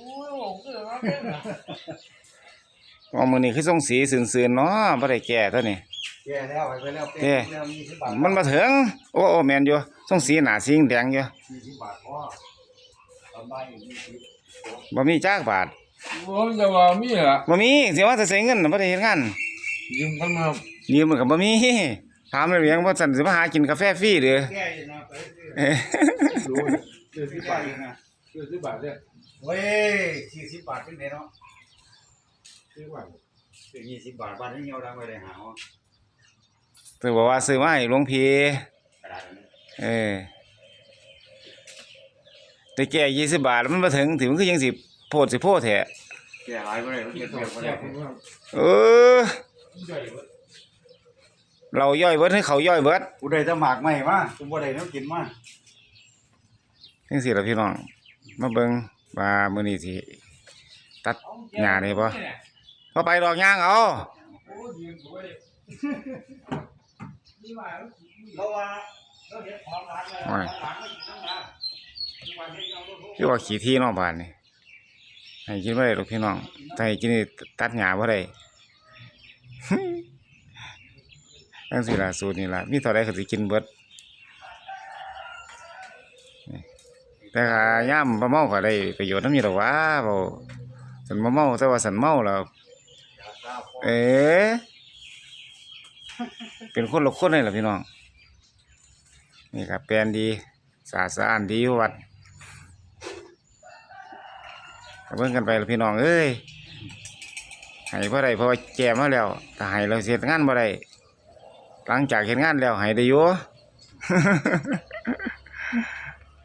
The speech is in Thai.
โอ้ยโอ้คือว่าเป็นอะว่ามื้อนี้คือส่งสีซื่นๆเนาะบ่ได้แก่ตัวนี้แก่แล้วไปแล้วเด้แล้วมีสิบบาทมันมาถึง โอ้โอ้แม่นอยู่ส่งสีหน้าสีแดงอยู่สี่สิบบาทพอตอนบ่ายอยู่ยี่สิบบ่มีจักบาทผมจะว่ามีเหรอบ่มีสิว่าจะใช้เงินน่ะบ่ได้เฮ็ดงานยืมกันมายืมมันก็บ่มีถามเลยเพียงว่าซั่นสิมาหากินกาแฟฟรีเด้อแก่อยู่นะไปซื้อเอ้ยดูเจ็ดสิบแก่บาทอยู่นะเจ็ดสิบบาทเนี่ยเว้ยสี่สิบบาทเป็นไงเนาะซื้อว่าซื้อยี่สิบบาทบาทนี้เงียวดังไปเลยหาว่าเพิ่นบอกว่าซื้อมาให้หลวงพี่กระดาษอันนี้เออแต่แก่20บาทแล้วมันมาถึงถึงมันคือยังสิโพดสิโพดแท้แก่หลายไปเลยเก็บเจ็เก็บบไปแซ่เลยบมากเออใหญ่เว้ยเราย่อยเบิดให้เขาย่อยเบิดกูได้แตะหมากใหม่มากูบ่ได้แน้ำกินมาจังซี่ล่ะพี่น้อง มาเบิ่งว่ามือนี้สิตัดหญ้าได้บ่พอไปดอกยางเอาโอ้ยยืมสวยนี่ว่าแล้วเราว่าเราเห็นของร้านเลยของร้านไม่กินน้ำนะทุกวันนี้เราลูกคือว่าขี้ที่เนอบ้านนี่ให้กินบ่ได้ดอกพี่น้องถ้าให้กินนี่ตัดหญ้าบ่ได้จังซี่ละสูตรนี่ละมีเท่าใดก็สิกินเบิด แต่ถ้ายามบ่เมาก็ได้ประโยชน์น้ำอยู่ดอกว่าบ่สันบ่เมาแต่ว่าสันเมาแล้วเอ๋เป็นคนละคนเลยล่ะพี่น้อง นี่ครับแปลนดีสะอาดสะอ้านดีวัดเบิ่งกันไปล่ะพี่น้องเอ้ยให้บ่ได้เพราะว่าแก่มาแล้วถ้าให้เราเสร็จงานบ่ได้หลังจากเฮ็ดงานแล้วให้ได้อยู่